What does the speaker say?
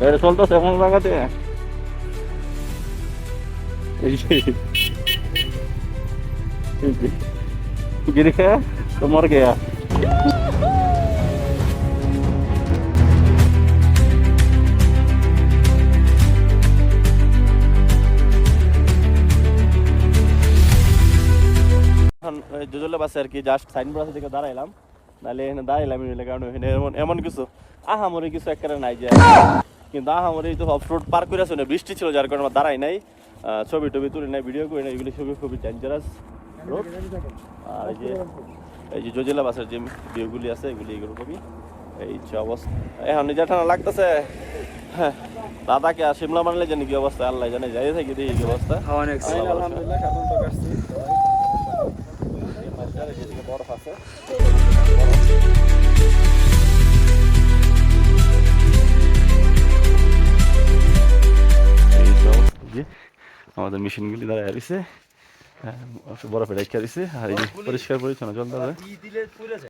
গাড়ি চলতেছে এমন জায়গাতে এই যে এই যে गिरी है तो मर गया এখন জুজলে বাসে আর কি জাস্ট সাইনবোর্ড আছে দিকে দাঁড়াইলাম নাহলে এখানে দাঁড়াইলাম এখানে কারণ এখানে এমন এমন কিছু আহামরি কিছু একটা নাই যে কিন্তু আহামরি তো অফ রোড পার করে আসে বৃষ্টি ছিল যার কারণে আমার দাঁড়াই নাই। ছবি টবি তুলি নাই ভিডিও করি নাই এগুলি ছবি খুবই ডেঞ্জারাস রোড আর এই যে এই যে জজিলা বাসের যে ভিউগুলি আছে এগুলি এরকমই এই যে অবস্থা। এখন নিজের ঠান্ডা লাগতেছে। হ্যাঁ দাদাকে আর শিমলা মানলে জানি কি অবস্থা আল্লাহ জানে যাই থাকি দেখি কি অবস্থা। আলহামদুলিল্লাহ তো বরফ আছে। আমাদের মেশিনগুলি দাঁড়ায় রয়েছে বরফে রেখে দিছে আর এই পরিষ্কার পরিচ্ছন্ন জল হবে